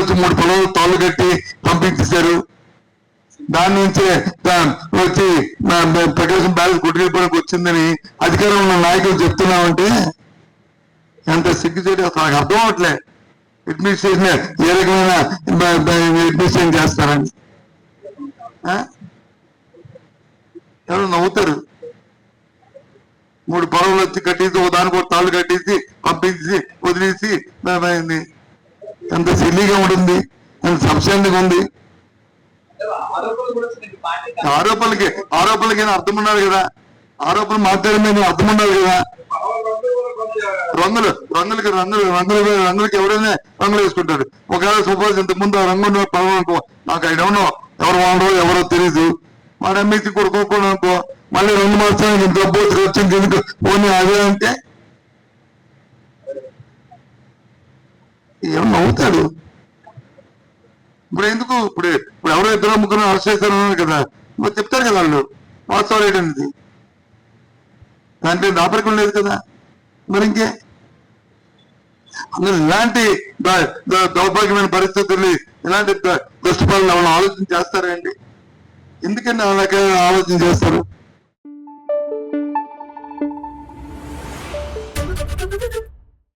వచ్చి మూడు పొలాలు తాళ్ళు కట్టి పంపించేశారు. దాని నుంచి వచ్చి ప్రకాశం బ్యాలెన్స్ కొట్టుకెళ్ళిపోవడానికి వచ్చిందని అధికారంలో ఉన్న నాయకులు చెప్తున్నామంటే ఎంత సిగ్గుచేటి అసలు నాకు అర్థం అవట్లే అడ్మినిస్ట్రేషన్ ఏ రకమైన అడ్మినిస్ట్రేషన్ చేస్తారని. ఎవరు నవ్వుతారు. మూడు పొలవులు వచ్చి కట్టేసి ఒక దానికి ఒక తాళ్ళు కట్టేసి పంపించి వదిలేసి ఎంత సిల్లీగా ఉంటుంది ఎంత సంశయంగా ఉంది. ఆరోపణలకి ఆరోపణలకి ఏమైనా అర్థం ఉండాలి కదా. ఆరోపణలు మాట్లాడమే అర్థం ఉండాలి కదా. రంగులు రంగులకి రంగులు రంగులు రంగులకి ఎవరైనా రంగులు వేసుకుంటారు. ఒకవేళ సపోజ్ ఇంత ముందు రంగు ఉన్న అనుకో నాకు ఐ డోంట్ నో ఎవరు వాడరో ఎవరో తెలియదు మా ఎంఈసీ కొడుకోకుండా అనుకో మళ్ళీ రెండు మాసానికి డబ్బు వచ్చి వచ్చింది ఎందుకు? పోనీ అదే అంటే అవుతాడు. ఇప్పుడు ఎందుకు ఇప్పుడు ఇప్పుడు ఎవరో ఇద్దరు ముగ్గురు అరెస్ట్ చేశారు అన్నారు కదా. మరి చెప్తారు కదా వాళ్ళు. వాస్తవాలు ఏంటనేది? దాంట్లో దాపరికం లేదు కదా. మరి ఇంకే? అందులో ఇలాంటి దౌర్భాగ్యమైన పరిస్థితుల్ని ఇలాంటి ద- దుష్టపాలను ఆలోచన చేస్తారండి ఎందుకండి అలాగే ఆలోచన చేస్తారు?